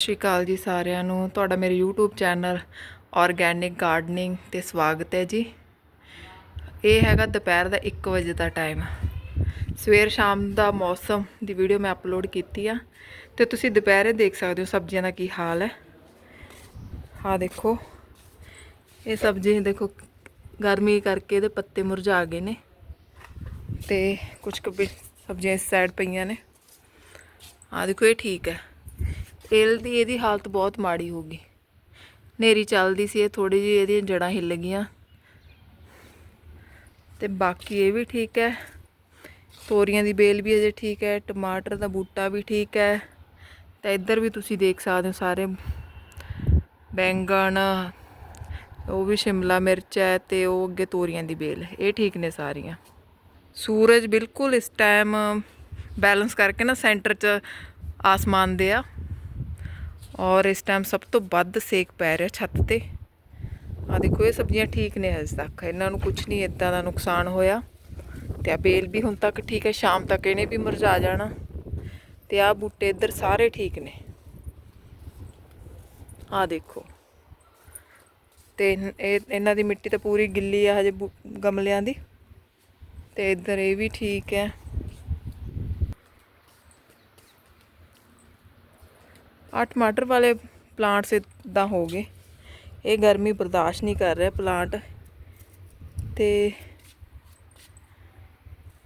ਸਤਿ ਸ਼੍ਰੀ ਅਕਾਲ ਜੀ ਸਾਰਿਆਂ ਨੂੰ। ਤੁਹਾਡਾ ਮੇਰੇ YouTube ਚੈਨਲ ਆਰਗੈਨਿਕ ਗਾਰਡਨਿੰਗ ਤੇ ਸਵਾਗਤ ਹੈ ਜੀ। ਇਹ ਹੈਗਾ ਦੁਪਹਿਰ ਦਾ 1 ਵਜੇ ਦਾ ਟਾਈਮ ਸਵੇਰ ਸ਼ਾਮ ਦਾ ਮੌਸਮ ਦੀ ਵੀਡੀਓ ਮੈਂ ਅਪਲੋਡ ਕੀਤੀ ਆ। ਤੇ ਤੁਸੀਂ ਦੁਪਹਿਰੇ ਦੇਖ ਸਕਦੇ ਹੋ ਸਬਜ਼ੀਆਂ ਦਾ ਕੀ ਹਾਲ ਹੈ। ਆਹ ਦੇਖੋ, ਇਹ ਸਬਜ਼ੀ ਦੇਖੋ ਗਰਮੀ ਕਰਕੇ ਇਹਦੇ ਪੱਤੇ ਮੁਰਝਾ ਗਏ ਨੇ। ਤੇ ਕੁਝ ਕੁ ਸਬਜ਼ੀਆਂ ਇਸ ਸਾਈਡ ਪਈਆਂ ਨੇ। ਆਹ ਦੇਖੋ, ਇਹ ਠੀਕ ਹੈ। ਏਲ ਦੀ ਇਹਦੀ ਹਾਲਤ ਬਹੁਤ ਮਾੜੀ ਹੋ ਗਈ। ਨੇਰੀ ਚੱਲਦੀ ਸੀ, ਇਹ ਥੋੜੀ ਜਿਹੀ ਇਹਦੀਆਂ ਜੜਾਂ ਹਿੱਲ ਗਈਆਂ। ਤੇ ਬਾਕੀ ਇਹ ਵੀ ਠੀਕ ਹੈ। ਤੋਰੀਆਂ ਦੀ ਬੇਲ ਵੀ ਅਜੇ ਠੀਕ ਹੈ, ਟਮਾਟਰ ਦਾ ਬੂਟਾ ਵੀ ਠੀਕ ਹੈ। ਤਾਂ ਇੱਧਰ ਵੀ ਤੁਸੀਂ ਦੇਖ ਸਕਦੇ ਹੋ ਸਾਰੇ। ਬੈਂਗਣ, ਉਹ ਵੀ ਸ਼ਿਮਲਾ ਮਿਰਚ ਹੈ ਤੇ ਉਹ ਅੱਗੇ ਤੋਰੀਆਂ ਦੀ ਬੇਲ ਇਹ ਠੀਕ ਨੇ ਸਾਰੀਆਂ। ਸੂਰਜ ਬਿਲਕੁਲ ਇਸ ਟਾਈਮ ਬੈਲੈਂਸ ਕਰਕੇ ਨਾ ਸੈਂਟਰ 'ਚ ਆਸਮਾਨ ਦੇ ਆ। ਔਰ ਇਸ ਟਾਈਮ ਸਭ ਤੋਂ ਵੱਧ ਸੇਕ ਪੈ ਰਿਹਾ ਛੱਤ ਤੇ। ਆ ਦੇਖੋ, ਇਹ ਸਬਜ਼ੀਆਂ ਠੀਕ ਨੇ ਹਜੇ ਤੱਕ। ਇਹਨਾਂ ਨੂੰ ਕੁਝ ਨਹੀਂ ਇਦਾਂ ਦਾ ਨੁਕਸਾਨ ਹੋਇਆ। ਤੇ ਆ ਬੇਲ ਵੀ ਹੁਣ ਤੱਕ ਠੀਕ ਹੈ, ਸ਼ਾਮ ਤੱਕ ਇਹਨੇ ਵੀ ਮੁਰਝਾ ਜਾਣਾ। ਤੇ ਆ ਬੂਟੇ ਇੱਧਰ ਸਾਰੇ ਠੀਕ ਨੇ। ਆ ਦੇਖੋ। ਤੇ ਇਹ, ਇਹਨਾਂ ਦੀ ਮਿੱਟੀ ਤਾਂ ਪੂਰੀ ਗਿੱਲੀ ਆ ਹਜੇ ਬੂ- ਗਮਲਿਆਂ ਦੀ। ਤੇ ਇੱਧਰ ਇਹ ਵੀ ਠੀਕ ਹੈ। ਆ ਟਮਾਟਰ ਵਾਲੇ ਪਲਾਂਟਸ ਇਦਾਂ ਹੋ ਗਏ। ਇਹ ਗਰਮੀ ਬਰਦਾਸ਼ਤ ਨਹੀਂ ਕਰ ਰਿਹਾ ਪਲਾਂਟ ਤੇ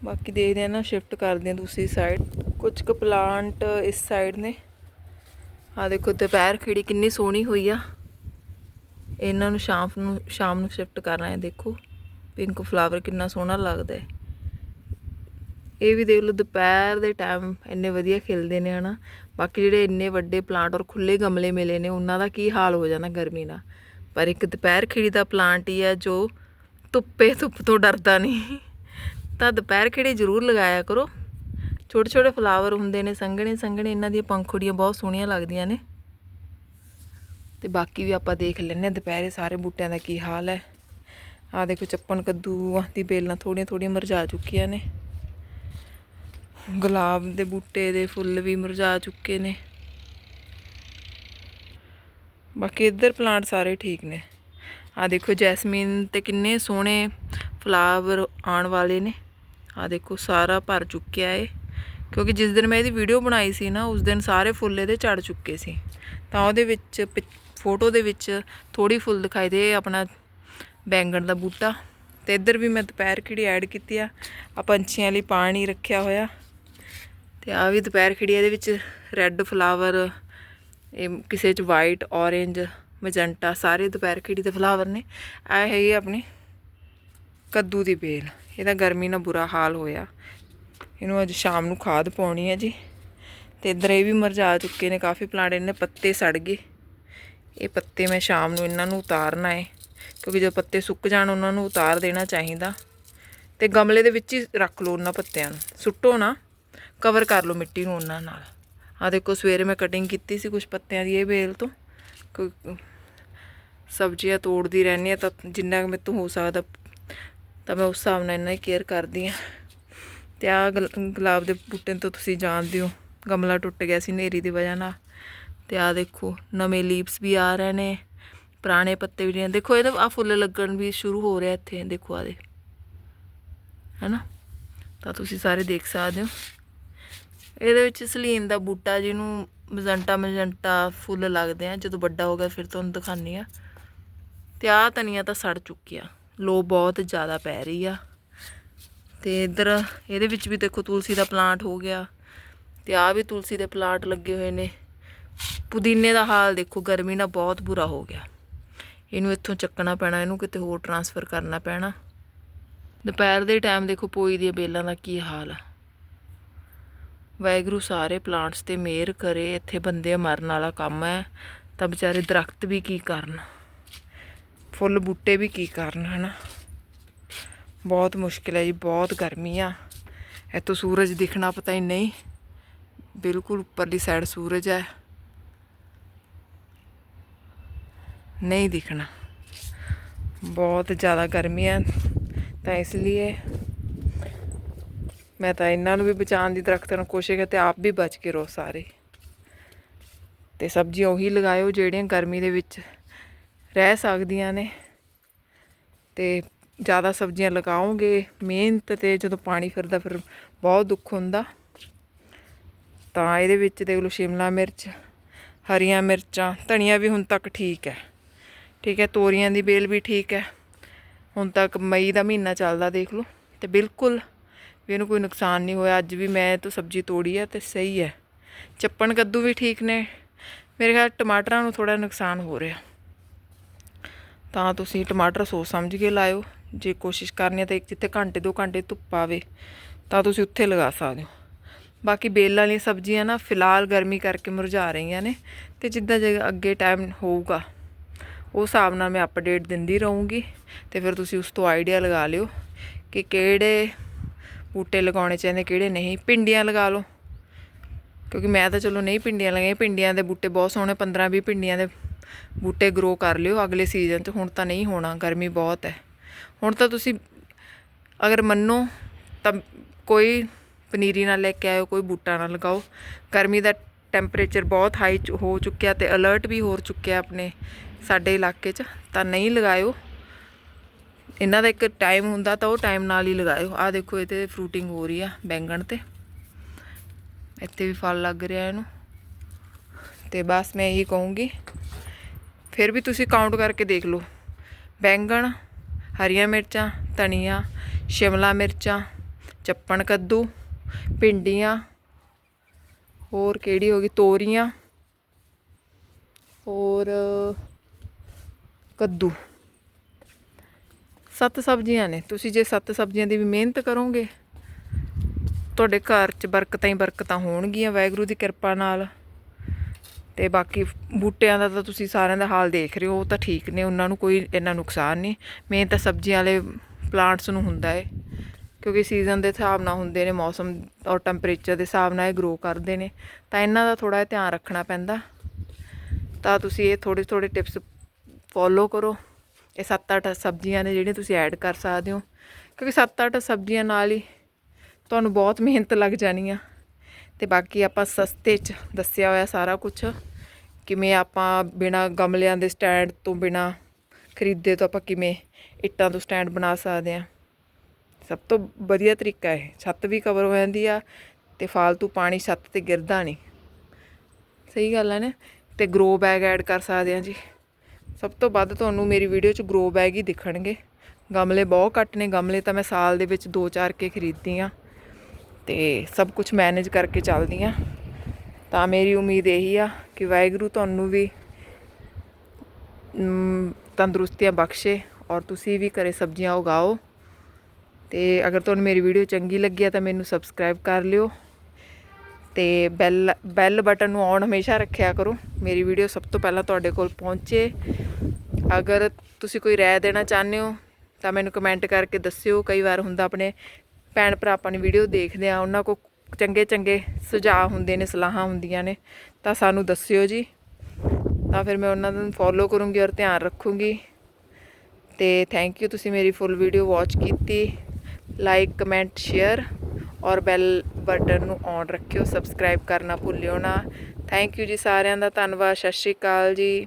ਬਾਕੀ ਦੇਖਦੇ ਆ ਨਾ ਸ਼ਿਫਟ ਕਰਦੇ ਆ ਦੂਸਰੀ ਸਾਈਡ ਕੁਝ ਕੁ ਪਲਾਂਟ ਇਸ ਸਾਈਡ ਨੇ। ਆ ਦੇਖੋ, ਦੁਪਹਿਰ ਖਿੜੀ ਕਿੰਨੀ ਸੋਹਣੀ ਹੋਈ ਆ। ਇਹਨਾਂ ਨੂੰ ਸ਼ਾਮ ਨੂੰ ਸ਼ਾਮ ਨੂੰ ਸ਼ਿਫਟ ਕਰਨਾ ਹੈ, ਦੇਖੋ। ਪਿੰਕ ਫਲਾਵਰ ਕਿੰਨਾ ਸੋਹਣਾ ਲੱਗਦਾ ਹੈ। ਇਹ ਵੀ ਦੇਖ ਲਓ, ਦੁਪਹਿਰ ਦੇ ਟਾਈਮ ਇੰਨੇ ਵਧੀਆ ਖਿਲਦੇ ਨੇ, ਹਨਾ। ਬਾਕੀ ਜਿਹੜੇ ਇੰਨੇ ਵੱਡੇ ਪਲਾਂਟ ਔਰ ਖੁੱਲੇ ਗਮਲੇ ਮਿਲੇ ਨੇ, ਉਹਨਾਂ ਦਾ ਕੀ ਹਾਲ ਹੋ ਜਾਣਾ ਗਰਮੀ ਨਾਲ? ਪਰ ਇੱਕ ਦੁਪਹਿਰ ਖਿੜੀ ਦਾ ਪਲਾਂਟ ਹੀ ਹੈ ਜੋ ਧੁੱਪੇ ਧੁੱਪ ਤੋਂ ਡਰਦਾ ਨਹੀਂ। ਤਾਂ ਦੁਪਹਿਰ ਖਿੜੀ ਜ਼ਰੂਰ ਲਗਾਇਆ ਕਰੋ। ਛੋਟੇ ਛੋਟੇ ਫਲਾਵਰ ਹੁੰਦੇ ਨੇ, ਸੰਘਣੇ ਸੰਘਣੇ ਇਹਨਾਂ ਦੀਆਂ ਪੰਖੁੜੀਆਂ ਬਹੁਤ ਸੋਹਣੀਆਂ ਲੱਗਦੀਆਂ ਨੇ। ਤੇ ਬਾਕੀ ਵੀ ਆਪਾਂ ਦੇਖ ਲੈਂਦੇ ਹਾਂ ਦੁਪਹਿਰੇ ਸਾਰੇ ਬੂਟਿਆਂ ਦਾ ਕੀ ਹਾਲ ਹੈ। ਆ ਦੇਖੋ ਚੱਪਣ ਕੱਦੂ ਦੀ ਬੇਲਾਂ ਥੋੜੀਆਂ ਥੋੜੀਆਂ ਮਰਜਾ ਚੁੱਕੀਆਂ ਨੇ। ਗੁਲਾਬ ਦੇ ਬੂਟੇ ਦੇ ਫੁੱਲ ਵੀ ਮੁਰਝਾ ਚੁੱਕੇ ਨੇ। ਬਾਕੀ ਇੱਧਰ ਪਲਾਂਟ ਸਾਰੇ ਠੀਕ ਨੇ। ਆ ਦੇਖੋ ਜੈਸਮੀਨ ਤੇ ਕਿੰਨੇ ਸੋਹਣੇ ਫਲਾਵਰ ਆਉਣ ਵਾਲੇ ਨੇ। ਆ ਦੇਖੋ ਸਾਰਾ ਭਰ ਚੁੱਕਿਆ ਏ। ਕਿਉਂਕਿ ਜਿਸ ਦਿਨ ਮੈਂ ਇਹਦੀ ਵੀਡੀਓ ਬਣਾਈ ਸੀ ਨਾ, ਉਸ ਦਿਨ ਸਾਰੇ ਫੁੱਲ ਇਹਦੇ ਝੜ ਚੁੱਕੇ ਸੀ। ਤਾਂ ਉਹਦੇ ਵਿੱਚ ਫੋਟੋ ਦੇ ਵਿੱਚ ਥੋੜੀ ਫੁੱਲ ਦਿਖਾਈ ਦੇ ਆਪਣਾ ਬੈਂਗਣ ਦਾ ਬੂਟਾ। ਤੇ ਇੱਧਰ ਵੀ ਮੈਂ ਦੁਪਹਿਰ ਖਿੜੀ ਐਡ ਕੀਤੀ ਆ। ਆ ਪੰਛੀਆਂ ਲਈ ਪਾਣੀ ਰੱਖਿਆ ਹੋਇਆ। ਤੇ ਆ ਵੀ ਦੁਪਹਿਰ ਖਿੜੀ ਇਹਦੇ ਵਿੱਚ ਰੈੱਡ ਫਲਾਵਰ ਇਹ ਕਿਸੇ ਚ ਵਾਈਟ ਔਰੇਂਜ ਮੈਜੈਂਟਾ ਸਾਰੇ ਦੁਪਹਿਰ ਖਿੜੀ ਦੇ ਫਲਾਵਰ ਨੇ। ਆ ਹੈਗੀ ਆਪਣੀ ਕੱਦੂ ਦੀ ਬੇਲ। ਇਹਦਾ ਗਰਮੀ ਨਾਲ ਬੁਰਾ ਹਾਲ ਹੋਇਆ। ਇਹਨੂੰ ਅੱਜ ਸ਼ਾਮ ਨੂੰ ਖਾਦ ਪਾਉਣੀ ਹੈ ਜੀ। ਤੇ ਇੱਧਰ ਇਹ ਵੀ ਮੁਰਝਾ ਚੁੱਕੇ ਨੇ, ਕਾਫੀ ਪਲਾਂਟ ਇਹਨੇ ਪੱਤੇ ਸੜ ਗਏ। ਇਹ ਪੱਤੇ ਮੈਂ ਸ਼ਾਮ ਨੂੰ ਇਹਨਾਂ ਨੂੰ ਉਤਾਰਨਾ ਹੈ, ਕਿਉਂਕਿ ਜਦੋਂ ਪੱਤੇ ਸੁੱਕ ਜਾਣ ਉਹਨਾਂ ਨੂੰ ਉਤਾਰ ਦੇਣਾ ਚਾਹੀਦਾ। ਤੇ ਗਮਲੇ ਦੇ ਵਿੱਚ ਹੀ ਰੱਖ ਲਓ ਉਹਨਾਂ ਪੱਤਿਆਂ ਨੂੰ। ਸੁੱਟੋ ਨਾ। ਕਵਰ ਕਰ ਲਓ ਮਿੱਟੀ ਨੂੰ ਉਹਨਾਂ ਨਾਲ। ਆ ਦੇਖੋ, ਸਵੇਰੇ ਮੈਂ ਕਟਿੰਗ ਕੀਤੀ ਸੀ ਕੁਝ ਪੱਤਿਆਂ ਦੀ ਇਹ ਬੇਲ ਤੋਂ। ਕੋਈ ਸਬਜ਼ੀਆਂ ਤੋੜਦੀ ਰਹਿੰਦੀ ਆ ਤਾਂ ਜਿੰਨਾ ਕੁ ਮੇਰੇ ਤੋਂ ਹੋ ਸਕਦਾ, ਤਾਂ ਮੈਂ ਉਸ ਹਿਸਾਬ ਨਾਲ ਇਹਨਾਂ ਦੀ ਕੇਅਰ ਕਰਦੀ ਆ ਤੇ ਆ ਗੁਲਾਬ ਦੇ ਬੂਟੇ ਤੋਂ ਤੁਸੀਂ ਜਾਣਦੇ ਹੋ, ਗਮਲਾ ਟੁੱਟ ਗਿਆ ਸੀ ਨੇਰੀ ਦੀ ਵਜ੍ਹਾ ਨਾਲ। ਤੇ ਆ ਦੇਖੋ, ਨਵੇਂ ਲੀਵਸ ਵੀ ਆ ਰਹੇ ਨੇ, ਪੁਰਾਣੇ ਪੱਤੇ ਵੀ ਨੇ। ਦੇਖੋ, ਇਹਦੇ ਆ ਫੁੱਲ ਲੱਗਣ ਵੀ ਸ਼ੁਰੂ ਹੋ ਰਿਹਾ ਇੱਥੇ, ਦੇਖੋ ਆ ਦੇ। ਹੈਨਾ? ਤਾਂ ਤੁਸੀਂ ਸਾਰੇ ਦੇਖ ਸਕਦੇ ਹੋ। ਇਹਦੇ ਵਿੱਚ ਸਲੀਨ ਦਾ ਬੂਟਾ ਜਿਹਨੂੰ ਮਜੰਟਾ ਮਜੰਟਾ ਫੁੱਲ ਲੱਗਦੇ ਆ, ਜਦੋਂ ਵੱਡਾ ਹੋ ਗਿਆ ਫਿਰ ਤੁਹਾਨੂੰ ਦਿਖਾਉਂਦੀ ਆ ਤੇ ਆ ਧਨੀਆ ਤਾਂ ਸੜ ਚੁੱਕਿਆ ਲੋ ਬਹੁਤ ਜ਼ਿਆਦਾ ਪੈ ਰਹੀ ਆ। ਤੇ ਇੱਧਰ ਇਹਦੇ ਵਿੱਚ ਵੀ ਦੇਖੋ ਤੁਲਸੀ ਦਾ ਪਲਾਂਟ ਹੋ ਗਿਆ, ਤੇ ਆ ਵੀ ਤੁਲਸੀ ਦੇ ਪਲਾਂਟ ਲੱਗੇ ਹੋਏ ਨੇ। ਪੁਦੀਨੇ ਦਾ ਹਾਲ ਦੇਖੋ, ਗਰਮੀ ਨਾਲ ਬਹੁਤ ਬੁਰਾ ਹੋ ਗਿਆ। ਇਹਨੂੰ ਇੱਥੋਂ ਚੱਕਣਾ ਪੈਣਾ, ਇਹਨੂੰ ਕਿਤੇ ਹੋਰ ਟਰਾਂਸਫਰ ਕਰਨਾ ਪੈਣਾ। ਦੁਪਹਿਰ ਦੇ ਟਾਈਮ ਦੇਖੋ ਪੋਈ ਦੀਆਂ ਬੇਲਾਂ ਦਾ ਕੀ ਹਾਲ ਆ। ਵਾਹਿਗੁਰੂ ਸਾਰੇ ਪਲਾਂਟਸ ਤੇ ਮਿਹਰ ਕਰੇ, ਇੱਥੇ ਬੰਦੇ ਮਰਨ ਵਾਲਾ ਕੰਮ ਹੈ। ਤਾਂ ਵਿਚਾਰੇ ਦਰਖਤ ਵੀ ਕੀ ਕਰਨ? ਫੁੱਲ ਬੂਟੇ ਵੀ ਕੀ ਕਰਨ, ਹਨਾ? ਬਹੁਤ ਮੁਸ਼ਕਿਲ ਹੈ ਜੀ, ਬਹੁਤ ਗਰਮੀ ਆ। ਇੱਥੋਂ ਸੂਰਜ ਦਿਖਣਾ ਪਤਾ ਹੀ ਨਹੀਂ। ਬਿਲਕੁਲ ਉੱਪਰਲੀ ਸਾਈਡ ਸੂਰਜ ਹੈ। ਨਹੀਂ ਦਿਖਣਾ। ਬਹੁਤ ਜ਼ਿਆਦਾ ਗਰਮੀ ਹੈ। ਤਾਂ ਇਸ ਲਈ ਮੈਂ ਤਾਂ ਇਹਨਾਂ ਨੂੰ ਵੀ ਬਚਾਉਣ ਦੀ ਦਰਖਤਾਂ ਨੂੰ ਕੋਸ਼ਿਸ਼ ਕੀਤੀ ਆਪ ਵੀ ਬਚ ਕੇ ਰਹੋ ਸਾਰੇ। ਤੇ ਸਬਜ਼ੀਆਂ ਉਹੀ ਲਗਾਇਓ ਜਿਹੜੀਆਂ ਗਰਮੀ ਦੇ ਵਿੱਚ ਰਹਿ ਸਕਦੀਆਂ ਨੇ। ਤੇ ਜ਼ਿਆਦਾ ਸਬਜ਼ੀਆਂ ਲਗਾਓਗੇ, ਮਿਹਨਤ ਤੇ ਜਦੋਂ ਪਾਣੀ ਫਿਰਦਾ, ਫਿਰ ਬਹੁਤ ਦੁੱਖ ਹੁੰਦਾ। ਤਾਂ ਇਹਦੇ ਵਿੱਚ ਦੇਖ ਲਓ ਸ਼ਿਮਲਾ ਮਿਰਚ, ਹਰੀਆਂ ਮਿਰਚਾਂ, ਧਨੀਆ ਵੀ ਹੁਣ ਤੱਕ ਠੀਕ ਹੈ। ਠੀਕ ਹੈ, ਤੋਰੀਆਂ ਦੀ ਬੇਲ ਵੀ ਠੀਕ ਹੈ। ਹੁਣ ਤੱਕ ਮਈ ਦਾ ਮਹੀਨਾ ਚੱਲਦਾ ਦੇਖ ਲਓ। ਤੇ ਬਿਲਕੁਲ ਵੀ ਇਹਨੂੰ ਕੋਈ ਨੁਕਸਾਨ ਨਹੀਂ ਹੋਇਆ, ਅੱਜ ਵੀ ਮੈਂ ਤੋਂ ਸਬਜ਼ੀ ਤੋੜੀ ਹੈ ਤੇ ਸਹੀ ਹੈ। ਚੱਪਣ ਕੱਦੂ ਵੀ ਠੀਕ ਨੇ। ਮੇਰੇ ਖਿਆਲ ਟਮਾਟਰਾਂ ਨੂੰ ਥੋੜਾ ਨੁਕਸਾਨ ਹੋ ਰਿਹਾ। ਤਾਂ ਤੁਸੀਂ ਟਮਾਟਰ ਸੋਚ ਸਮਝ ਕੇ ਲਾਇਓ। ਜੇ ਕੋਸ਼ਿਸ਼ ਕਰਨੀ ਹੈ ਤਾਂ ਇੱਕ ਜਿੱਥੇ ਘੰਟੇ, ਦੋ ਘੰਟੇ ਧੁੱਪ ਆਵੇ, ਤਾਂ ਤੁਸੀਂ ਉੱਥੇ ਲਗਾ ਸਕਦੇ ਹੋ। ਬਾਕੀ ਬੇਲ ਵਾਲੀਆਂ ਸਬਜ਼ੀਆਂ ਨਾ ਫਿਲਹਾਲ ਗਰਮੀ ਕਰਕੇ ਮੁਰਝਾ ਰਹੀਆਂ ਨੇ ਤੇ ਜਿੱਦਾਂ ਜੇ ਅੱਗੇ ਟਾਈਮ ਹੋਊਗਾ ਉਸ ਹਿਸਾਬ ਨਾਲ ਮੈਂ ਅਪਡੇਟ ਦਿੰਦੀ ਰਹੂੰਗੀ ਤੇ ਫਿਰ ਤੁਸੀਂ ਉਸ ਤੋਂ ਆਈਡੀਆ ਲਗਾ ਲਿਓ ਕਿ ਕਿਹੜੇ ਬੂਟੇ ਲਗਾਉਣੇ ਚਾਹੀਦੇ ਕਿਹੜੇ ਨਹੀਂ? ਪਿੰਡੀਆਂ ਲਗਾ ਲਓ। ਕਿਉਂਕਿ ਮੈਂ ਤਾਂ ਚਲੋ ਨਹੀਂ ਪਿੰਡੀਆਂ ਲਗਾਈਆਂ ਪਿੰਡੀਆਂ ਦੇ ਬੂਟੇ ਬਹੁਤ ਸੋਹਣੇ 15 20 ਪਿੰਡੀਆਂ ਦੇ ਬੂਟੇ ਗਰੋ ਕਰ ਲਿਓ ਅਗਲੇ ਸੀਜ਼ਨ 'ਚ। ਹੁਣ ਤਾਂ ਨਹੀਂ ਹੋਣਾ, ਗਰਮੀ ਬਹੁਤ ਹੈ। ਹੁਣ ਤਾਂ ਤੁਸੀਂ ਅਗਰ ਮੰਨੋ ਤਾਂ ਕੋਈ ਪਨੀਰੀ ਨਾਲ ਲੈ ਕੇ ਆਇਓ, ਕੋਈ ਬੂਟਾ ਨਾ ਲਗਾਓ। ਗਰਮੀ ਦਾ ਟੈਂਪਰੇਚਰ ਬਹੁਤ ਹਾਈ ਹੋ ਚੁੱਕਿਆ ਤੇ ਅਲਰਟ ਵੀ ਹੋ ਚੁੱਕਿਆ ਆਪਣੇ ਸਾਡੇ ਇਲਾਕੇ 'ਚ। ਤਾਂ ਨਹੀਂ ਲਗਾਇਓ। ਇਹਨਾਂ ਦਾ ਇੱਕ ਟਾਈਮ ਹੁੰਦਾ ਤਾਂ ਉਹ ਟਾਈਮ ਨਾਲ ਹੀ ਲਗਾਇਓ ਆ ਦੇਖੋ, ਇਹ ਤੇ ਫਰੂਟਿੰਗ ਹੋ ਰਹੀ ਆ ਬੈਂਗਣ ਤੇ। ਇੱਥੇ ਵੀ ਫਲ ਲੱਗ ਰਿਹਾ ਇਹਨੂੰ। ਤੇ ਬਸ ਮੈਂ ਇਹੀ ਕਹੂੰਗੀ, ਫਿਰ ਵੀ ਤੁਸੀਂ ਕਾਊਂਟ ਕਰਕੇ ਦੇਖ ਲਓ। ਬੈਂਗਣ, ਹਰੀਆਂ ਮਿਰਚਾਂ, ਧਨੀਆ, ਸ਼ਿਮਲਾ ਮਿਰਚਾਂ, ਚੱਪਣ ਕੱਦੂ, ਭਿੰਡੀਆਂ, ਹੋਰ ਕਿਹੜੀ ਹੋ ਗਈ? ਤੋਰੀਆਂ, ਹੋਰ ਕੱਦੂ। ਸੱਤ ਸਬਜ਼ੀਆਂ ਨੇ। ਤੁਸੀਂ ਜੇ ਸੱਤ ਸਬਜ਼ੀਆਂ ਦੀ ਵੀ ਮਿਹਨਤ ਕਰੋਗੇ, ਤੁਹਾਡੇ ਘਰ 'ਚ ਬਰਕਤਾਂ ਹੀ ਬਰਕਤਾਂ ਹੋਣਗੀਆਂ, ਵਾਹਿਗੁਰੂ ਦੀ ਕਿਰਪਾ ਨਾਲ। ਤੇ ਬਾਕੀ ਬੂਟਿਆਂ ਦਾ ਤਾਂ ਤੁਸੀਂ ਸਾਰਿਆਂ ਦਾ ਹਾਲ ਦੇਖ ਰਹੇ ਹੋ, ਉਹ ਤਾਂ ਠੀਕ ਨੇ, ਉਹਨਾਂ ਨੂੰ ਕੋਈ ਇੰਨਾ ਨੁਕਸਾਨ ਨਹੀਂ। ਮੇਨ ਤਾਂ ਸਬਜ਼ੀਆਂ ਵਾਲੇ ਪਲਾਂਟਸ ਨੂੰ ਹੁੰਦਾ ਹੈ ਕਿਉਂਕਿ ਸੀਜ਼ਨ ਦੇ ਹਿਸਾਬ ਨਾਲ ਹੁੰਦੇ ਨੇ, ਮੌਸਮ ਔਰ ਟੈਂਪਰੇਚਰ ਦੇ ਹਿਸਾਬ ਨਾਲ ਇਹ ਗਰੋ ਕਰਦੇ ਨੇ। ਤਾਂ ਇਹਨਾਂ ਦਾ ਥੋੜਾ ਧਿਆਨ ਰੱਖਣਾ ਪੈਂਦਾ। ਤਾਂ ਤੁਸੀਂ ਇਹ ਥੋੜੇ ਥੋੜੇ ਟਿਪਸ ਫੋਲੋ ਕਰੋ। ਇਹ 7-8 ਸਬਜ਼ੀਆਂ ਨੇ ਜਿਹੜੀਆਂ ਤੁਸੀਂ ਐਡ ਕਰ ਸਕਦੇ ਹੋ। ਕਿਉਂਕਿ 7-8 ਸਬਜ਼ੀਆਂ ਨਾਲ ਹੀ ਤੁਹਾਨੂੰ ਬਹੁਤ ਮਿਹਨਤ ਲੱਗ ਜਾਣੀ ਆ। ਤੇ ਬਾਕੀ ਆਪਾਂ ਸਸਤੇ 'ਚ ਦੱਸਿਆ ਹੋਇਆ ਸਾਰਾ ਕੁਝ ਕਿਵੇਂ ਆਪਾਂ ਬਿਨਾ ਗਮਲਿਆਂ ਦੇ ਸਟੈਂਡ ਤੋਂ ਬਿਨਾ ਖਰੀਦੇ ਤੋਂ ਆਪਾਂ ਕਿਵੇਂ ਇੱਟਾਂ ਤੋਂ ਸਟੈਂਡ ਬਣਾ ਸਕਦੇ ਆ। ਸਭ ਤੋਂ ਵਧੀਆ ਤਰੀਕਾ ਹੈ ਛੱਤ ਵੀ ਕਵਰ ਹੋ ਜਾਂਦੀ ਆ ਤੇ ਫਾਲਤੂ ਪਾਣੀ ਛੱਤ ਤੇ ਗਿਰਦਾ ਨਹੀਂ। ਸਹੀ ਗੱਲ ਹੈ ਨਾ? ਤੇ ਗਰੋ ਬੈਗ ਐਡ ਕਰ ਸਕਦੇ ਆ ਜੀ। ਸਭ ਤੋਂ ਵੱਧ ਤੁਹਾਨੂੰ ਮੇਰੀ ਵੀਡੀਓ 'ਚ ਗਰੋ ਬੈਗ ਹੀ ਦਿਖਣਗੇ। ਗਮਲੇ ਬਹੁਤ ਘੱਟ ਨੇ, ਗਮਲੇ ਤਾਂ ਮੈਂ ਸਾਲ ਦੇ ਵਿੱਚ 2-4 ਕੇ ਖਰੀਦਦੀ ਆ ਤੇ ਸਭ ਕੁਝ ਮੈਨੇਜ ਕਰਕੇ ਚੱਲਦੀ ਆ ਤਾਂ ਮੇਰੀ ਉਮੀਦ ਇਹੀ ਆ ਕਿ ਵਾਹਿਗੁਰੂ ਤੁਹਾਨੂੰ ਵੀ ਤੰਦਰੁਸਤੀਆਂ ਬਖਸ਼ੇ ਔਰ ਤੁਸੀਂ ਵੀ ਘਰੇ ਸਬਜ਼ੀਆਂ ਉਗਾਓ ਤੇ ਅਗਰ ਤੁਹਾਨੂੰ ਮੇਰੀ ਵੀਡੀਓ ਚੰਗੀ ਲੱਗੀ ਆ ਤਾਂ ਮੈਨੂੰ ਸਬਸਕ੍ਰਾਈਬ ਕਰ ਲਿਓ। ਤੇ ਬੈਲ ਬੈਲ ਬਟਨ ਨੂੰ ਔਨ ਹਮੇਸ਼ਾ ਰੱਖਿਆ ਕਰੋ। ਮੇਰੀ ਵੀਡੀਓ ਸਭ ਤੋਂ ਪਹਿਲਾਂ ਤੁਹਾਡੇ ਕੋਲ ਪਹੁੰਚੇ। ਅਗਰ ਤੁਸੀਂ ਕੋਈ ਰਾਏ ਦੇਣਾ ਚਾਹੁੰਦੇ ਹੋ, ਤਾਂ ਮੈਨੂੰ ਕਮੈਂਟ ਕਰਕੇ ਦੱਸਿਓ। ਕਈ ਵਾਰ ਹੁੰਦਾ ਆਪਣੇ ਭੈਣ ਭਰਾ ਆਪਾਂ ਆਪਣੀ ਵੀਡੀਓ ਦੇਖਦੇ ਆ ਉਹਨਾਂ ਕੋ ਚੰਗੇ ਚੰਗੇ ਸੁਝਾਅ ਹੁੰਦੇ ਨੇ, ਸਲਾਹਾਂ ਹੁੰਦੀਆਂ ਨੇ, ਤਾਂ ਸਾਨੂੰ ਦੱਸਿਓ ਜੀ। ਤਾਂ ਫਿਰ ਮੈਂ ਉਹਨਾਂ ਨੂੰ ਫੋਲੋ ਕਰੂੰਗੀ ਔਰ ਧਿਆਨ ਰੱਖੂੰਗੀ। ਤੇ ਥੈਂਕ ਯੂ ਤੁਸੀਂ ਮੇਰੀ ਫੁੱਲ ਵੀਡੀਓ ਵਾਚ ਕੀਤੀ। ਲਾਈਕ ਕਮੈਂਟ ਸ਼ੇਅਰ ਔਰ ਬੈਲ ਬਟਨ ਨੂੰ ਔਨ ਰੱਖਿਓ, ਸਬਸਕ੍ਰਾਈਬ ਕਰਨਾ ਭੁੱਲਿਓ ਨਾ। ਥੈਂਕ ਯੂ ਜੀ ਸਾਰਿਆਂ ਦਾ, ਧੰਨਵਾਦ, ਸਤਿ ਸ਼੍ਰੀ ਅਕਾਲ ਜੀ।